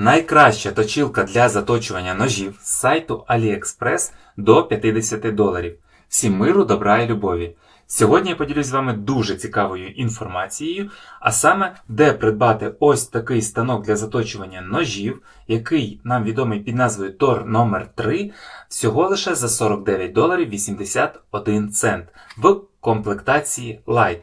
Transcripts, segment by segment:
Найкраща точилка для заточування ножів з сайту AliExpress до 50 доларів. Всім миру, добра і любові. Сьогодні я поділюсь з вами дуже цікавою інформацією, а саме, де придбати ось такий станок для заточування ножів, який нам відомий під назвою Тор номер 3 всього лише за 49 доларів 81 цент в комплектації Light.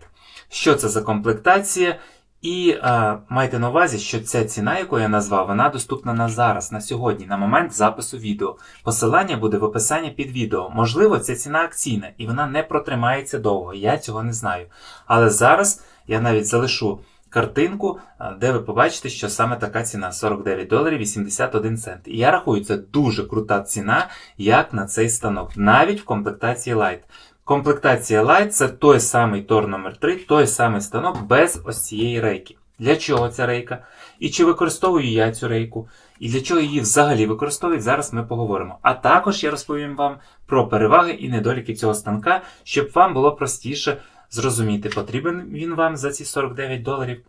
Що це за комплектація? І е, майте на увазі, що ця ціна, яку я назвав, вона доступна на зараз, на сьогодні, на момент запису відео. Посилання буде в описанні під відео. Можливо, ця ціна акційна і вона не протримається довго, я цього не знаю. Але зараз я навіть залишу картинку, е, де ви побачите, що саме така ціна 49 доларів 81 цент. І я рахую, це дуже крута ціна, як на цей станок, навіть в комплектації Light. Комплектація Light це той самий Тор номер 3 той самий станок без ось цієї рейки. Для чого ця рейка? І чи використовую я цю рейку? І для чого її взагалі використовують, зараз ми поговоримо. А також я розповім вам про переваги і недоліки цього станка, щоб вам було простіше зрозуміти, потрібен він вам за ці 49 доларів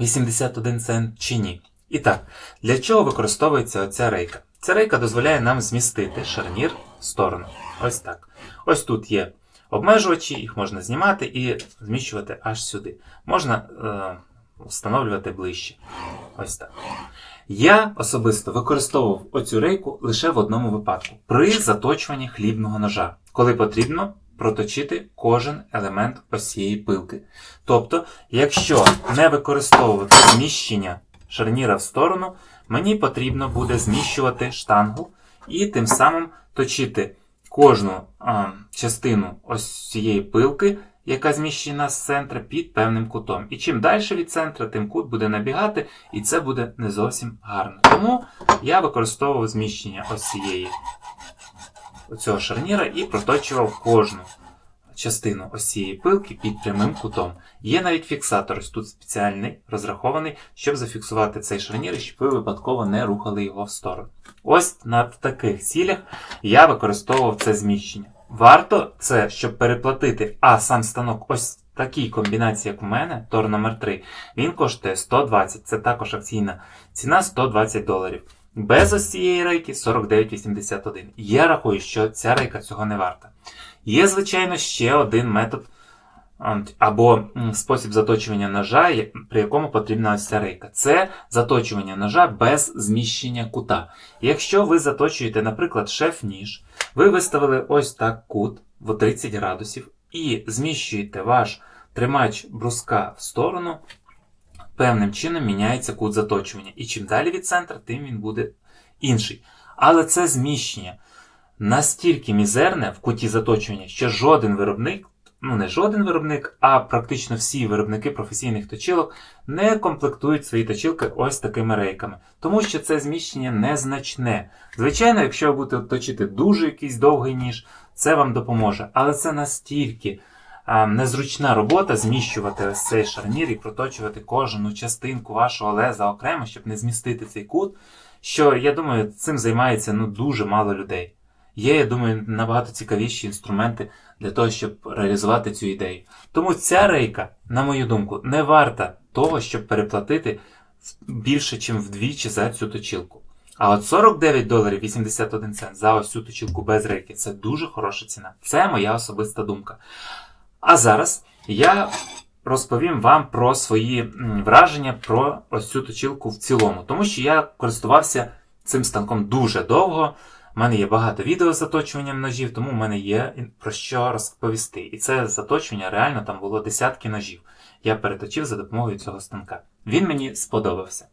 81 цент чи ні. І так, для чого використовується оця рейка? Ця рейка дозволяє нам змістити шарнір сторону. Ось так. Ось тут є обмежувачі, їх можна знімати і зміщувати аж сюди. Можна е, встановлювати ближче. Ось так. Я особисто використовував оцю рейку лише в одному випадку при заточуванні хлібного ножа, коли потрібно проточити кожен елемент ось цієї пилки. Тобто, якщо не використовувати зміщення шарніра в сторону, мені потрібно буде зміщувати штангу і тим самим точити кожну а, частину ось цієї пилки, яка зміщена з центра, під певним кутом. І чим далі від центра, тим кут буде набігати, і це буде не зовсім гарно. Тому я використовував зміщення ось цієї цього шарніра і проточував кожну частину ось цієї пилки під прямим кутом. Є навіть фіксатор, ось тут спеціальний, розрахований, щоб зафіксувати цей шарнір, щоб ви випадково не рухали його в сторону. Ось на таких цілях я використовував це зміщення. Варто це, щоб переплатити, а сам станок ось такій комбінації, як у мене, Тор номер 3 він коштує 120, це також акційна ціна 120 доларів. Без ось цієї рейки 49,81. Я рахую, що ця рейка цього не варта. Є, звичайно, ще один метод або спосіб заточування ножа, при якому потрібна ось ця рейка. Це заточування ножа без зміщення кута. Якщо ви заточуєте, наприклад, шеф-ніж, ви виставили ось так кут в 30 градусів і зміщуєте ваш тримач бруска в сторону, певним чином міняється кут заточування. І чим далі від центра, тим він буде інший. Але це зміщення настільки мізерне в куті заточування, що жоден виробник, ну не жоден виробник, а практично всі виробники професійних точилок не комплектують свої точилки ось такими рейками, тому що це зміщення незначне. Звичайно, якщо ви будете точити дуже якийсь довгий ніж, це вам допоможе. Але це настільки незручна робота зміщувати ось цей шарнір і проточувати кожну частинку вашого леза окремо, щоб не змістити цей кут. Що я думаю, цим займається ну дуже мало людей. Є, я думаю, набагато цікавіші інструменти для того, щоб реалізувати цю ідею. Тому ця рейка, на мою думку, не варта того, щоб переплатити більше, ніж вдвічі за цю точилку. А от 49 доларів 81 цент за ось цю точилку без рейки це дуже хороша ціна. Це моя особиста думка. А зараз я розповім вам про свої враження про ось цю точилку в цілому, тому що я користувався цим станком дуже довго. У мене є багато відео з заточуванням ножів, тому в мене є про що розповісти. І це заточування реально там було десятки ножів. Я переточив за допомогою цього станка. Він мені сподобався.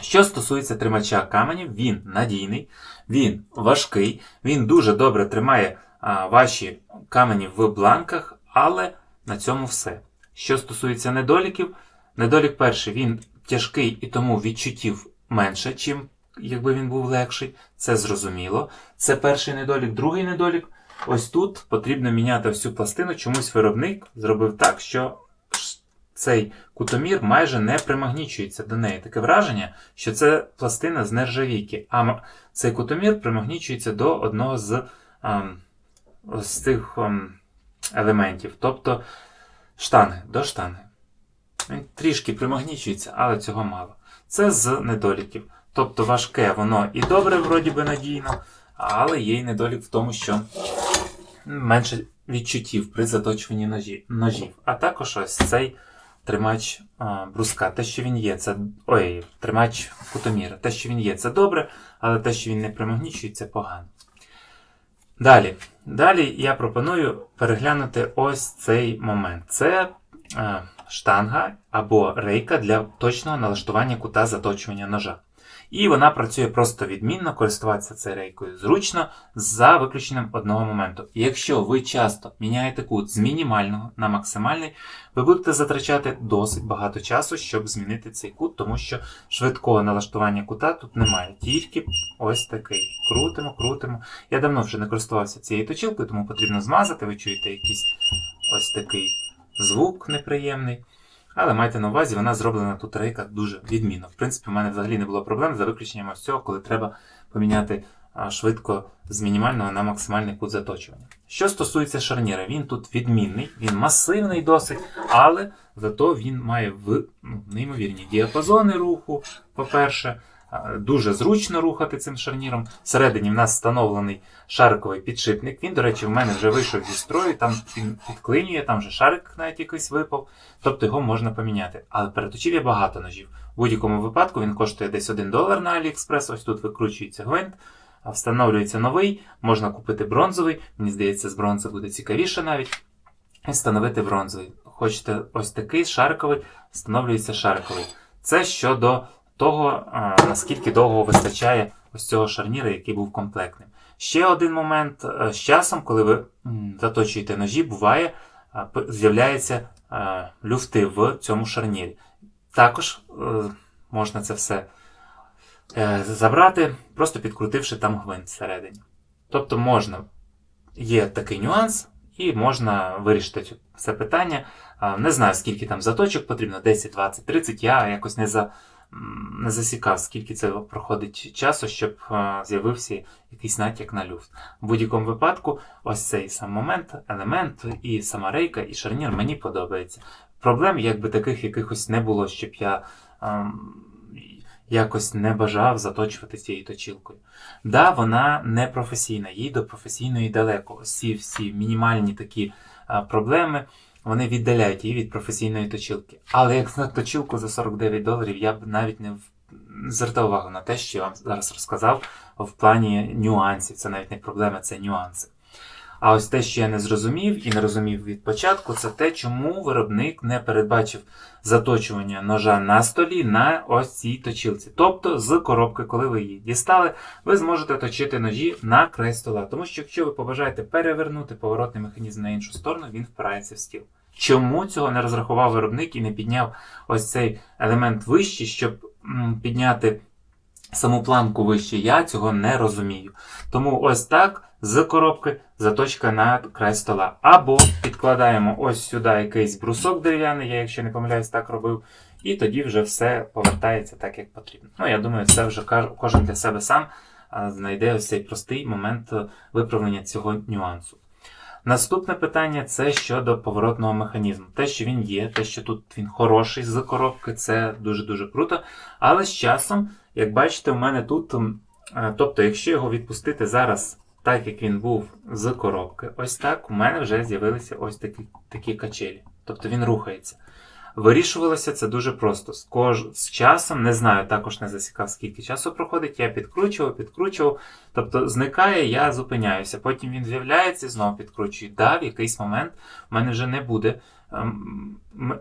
Що стосується тримача каменів, він надійний, він важкий, він дуже добре тримає а, ваші камені в бланках, але на цьому все. Що стосується недоліків, недолік перший, він тяжкий і тому відчуттів менше, чим якби він був легший, це зрозуміло. Це перший недолік. Другий недолік. Ось тут потрібно міняти всю пластину. Чомусь виробник зробив так, що цей кутомір майже не примагнічується до неї. Таке враження, що це пластина з нержавійки, а цей кутомір примагнічується до одного з, а, з цих а, елементів, тобто штанги, до штанги. Він трішки примагнічується, але цього мало. Це з недоліків. Тобто важке воно і добре, вроді би надійно, але є й недолік в тому, що менше відчуттів при заточуванні ножі, ножів. А також ось цей тримач а, бруска. Те, що він є, це. Ой, тримач кутоміра. Те, що він є, це добре, але те, що він не примагнічує, це погано. Далі. Далі я пропоную переглянути ось цей момент. Це е, штанга або рейка для точного налаштування кута заточування ножа. І вона працює просто відмінно, користуватися цією рейкою зручно, за виключенням одного моменту. Якщо ви часто міняєте кут з мінімального на максимальний, ви будете затрачати досить багато часу, щоб змінити цей кут, тому що швидкого налаштування кута тут немає. Тільки ось такий. Крутимо, крутимо. Я давно вже не користувався цією точилкою, тому потрібно змазати. Ви чуєте якийсь ось такий звук неприємний. Але майте на увазі, вона зроблена тут рейка дуже відмінно. В принципі, в мене взагалі не було проблем за виключенням ось цього, коли треба поміняти швидко з мінімального на максимальний кут заточування. Що стосується шарніра, він тут відмінний, він масивний досить, але зато він має в, ну, неймовірні діапазони руху, по-перше. Дуже зручно рухати цим шарніром. Всередині в нас встановлений шариковий підшипник. Він, до речі, в мене вже вийшов зі строю, там він підклинює, там вже шарик навіть якийсь випав, тобто його можна поміняти. Але переточив я багато ножів. В будь-якому випадку він коштує десь 1 долар на AliExpress, ось тут викручується гвинт, встановлюється новий, можна купити бронзовий, мені здається, з бронзи буде цікавіше навіть. І встановити бронзовий. Хочете ось такий шариковий, встановлюється шариковий. Це щодо того, наскільки довго вистачає ось цього шарніра, який був комплектним. Ще один момент е, з часом, коли ви заточуєте ножі, буває, з'являються люфти в цьому шарнірі. Також е, можна це все е, забрати, просто підкрутивши там гвинт всередині. Тобто можна, є такий нюанс, і можна вирішити це питання. Не знаю, скільки там заточок потрібно, 10, 20, 30. Я якось не за не засікав, скільки це проходить часу, щоб е, з'явився якийсь натяк на люфт. В будь-якому випадку, ось цей сам момент, елемент, і сама рейка, і шарнір мені подобається. Проблем, якби таких якихось не було, щоб я ем, якось не бажав заточувати цією точилкою. Да, вона не професійна, їй до професійної далеко. Ось-всі мінімальні такі е, проблеми вони віддаляють її від професійної точилки. Але як на точилку за 49 доларів, я б навіть не звертав увагу на те, що я вам зараз розказав в плані нюансів. Це навіть не проблема, це нюанси. А ось те, що я не зрозумів і не розумів від початку, це те, чому виробник не передбачив заточування ножа на столі на ось цій точилці. Тобто з коробки, коли ви її дістали, ви зможете точити ножі на край стола. Тому що якщо ви побажаєте перевернути поворотний механізм на іншу сторону, він впирається в стіл. Чому цього не розрахував виробник і не підняв ось цей елемент вище, щоб підняти саму планку вище? Я цього не розумію. Тому ось так з коробки заточка на край стола. Або підкладаємо ось сюди якийсь брусок дерев'яний, я, якщо не помиляюсь, так робив. І тоді вже все повертається так, як потрібно. Ну, я думаю, це вже кожен для себе сам знайде ось цей простий момент е, виправлення цього нюансу. Наступне питання це щодо поворотного механізму. Те, що він є, те, що тут він хороший з коробки, це дуже-дуже круто. Але з часом, як бачите, у мене тут, е, тобто, якщо його відпустити зараз, так як він був з коробки, ось так, у мене вже з'явилися ось такі, такі качелі. Тобто він рухається. Вирішувалося це дуже просто. З, кож... з часом, не знаю, також не засікав, скільки часу проходить, я підкручував, підкручував. Тобто зникає, я зупиняюся. Потім він з'являється, знову підкручую. Да, в якийсь момент в мене вже не буде, ем,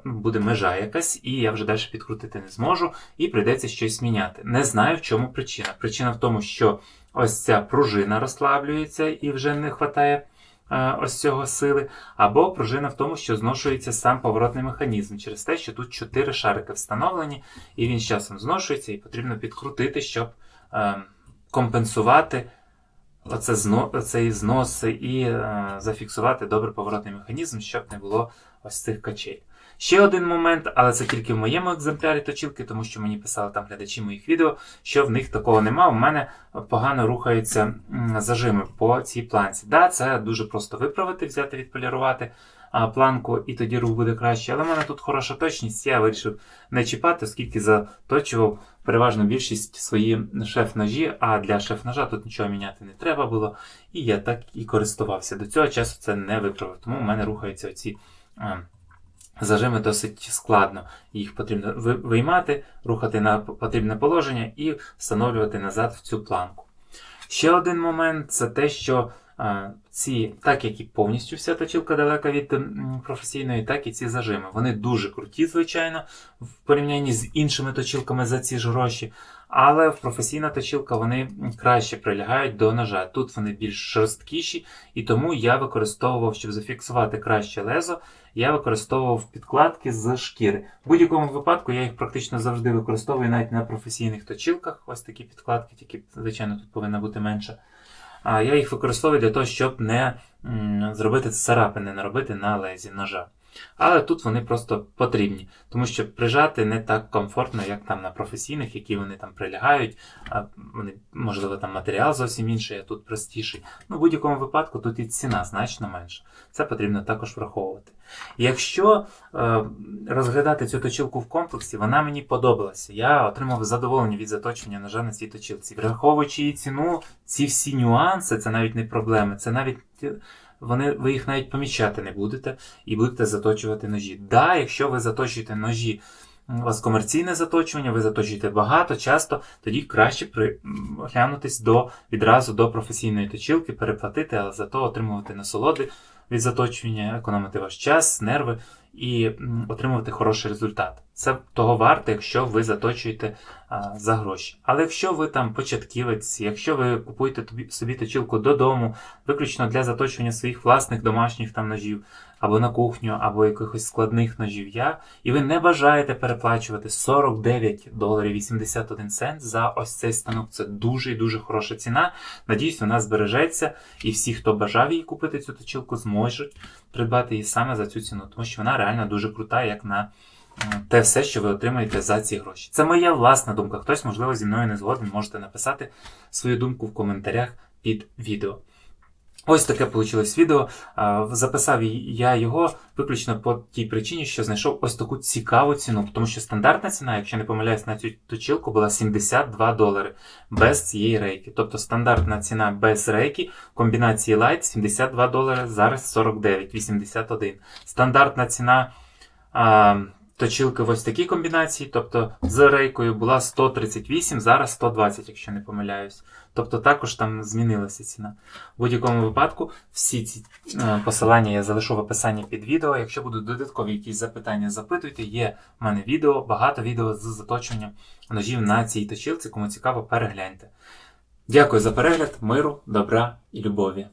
буде межа якась, і я вже далі підкрутити не зможу, і прийдеться щось міняти. Не знаю, в чому причина. Причина в тому, що ось ця пружина розслаблюється і вже не вистачає е, ось цього сили, або пружина в тому, що зношується сам поворотний механізм через те, що тут чотири шарики встановлені, і він з часом зношується, і потрібно підкрутити, щоб е, компенсувати оце зно, цей знос і е, зафіксувати добре поворотний механізм, щоб не було ось цих качель. Ще один момент, але це тільки в моєму екземплярі точилки, тому що мені писали там глядачі моїх відео, що в них такого нема. У мене погано рухаються зажими по цій планці. Да, це дуже просто виправити, взяти, відполірувати планку, і тоді рух буде краще. Але в мене тут хороша точність, я вирішив не чіпати, оскільки заточував переважно більшість свої шеф-ножі, а для шеф-ножа тут нічого міняти не треба було. І я так і користувався. До цього часу це не виправив, тому в мене рухаються оці. Зажими досить складно. Їх потрібно виймати, рухати на потрібне положення і встановлювати назад в цю планку. Ще один момент це те, що ці, так як і повністю вся точилка далека від професійної, так і ці зажими. Вони дуже круті, звичайно, в порівнянні з іншими точилками за ці ж гроші. Але в професійна точилка вони краще прилягають до ножа. Тут вони більш шорсткіші, і тому я використовував, щоб зафіксувати краще лезо, я використовував підкладки з шкіри. В будь-якому випадку я їх практично завжди використовую навіть на професійних точилках. Ось такі підкладки, тільки, звичайно, тут повинна бути менша. А я їх використовую для того, щоб не зробити царапини, не робити на лезі ножа. Але тут вони просто потрібні, тому що прижати не так комфортно, як там на професійних, які вони там прилягають. А вони, можливо, там матеріал зовсім інший, а тут простіший. Ну, в будь-якому випадку тут і ціна значно менша. Це потрібно також враховувати. Якщо е, розглядати цю точилку в комплексі, вона мені подобалася. Я отримав задоволення від заточення ножа на цій точилці. Враховуючи її ціну, ці всі нюанси, це навіть не проблеми. Це навіть вони, ви їх навіть помічати не будете і будете заточувати ножі. Да, якщо ви заточуєте ножі, у вас комерційне заточування, ви заточуєте багато, часто, тоді краще приглянутись до відразу до професійної точилки, переплатити, але зато отримувати насолоди від заточування, економити ваш час, нерви і отримувати хороший результат. Це того варто, якщо ви заточуєте а, за гроші. Але якщо ви там початківець, якщо ви купуєте тобі, собі точилку додому, виключно для заточування своїх власних домашніх там ножів, або на кухню, або якихось складних ножів я, і ви не бажаєте переплачувати 49 доларів 81 цент за ось цей станок. Це дуже і дуже хороша ціна. Надіюсь, вона збережеться, і всі, хто бажав її купити цю точилку, зможуть придбати її саме за цю ціну, тому що вона реально дуже крута, як на те все, що ви отримаєте за ці гроші. Це моя власна думка. Хтось, можливо, зі мною не згоден, можете написати свою думку в коментарях під відео. Ось таке вийшло відео. Записав я його виключно по тій причині, що знайшов ось таку цікаву ціну, тому що стандартна ціна, якщо не помиляюсь, на цю точилку була 72 долари без цієї рейки. Тобто стандартна ціна без рейки комбінації Light 72 долари, зараз 49,81. Стандартна ціна точилки в ось такій комбінації, тобто з рейкою була 138, зараз 120, якщо не помиляюсь. Тобто також там змінилася ціна. В будь-якому випадку всі ці е, посилання я залишу в описанні під відео. Якщо будуть додаткові якісь запитання, запитуйте. Є в мене відео, багато відео з заточенням ножів на цій точилці. Кому цікаво, перегляньте. Дякую за перегляд, миру, добра і любові.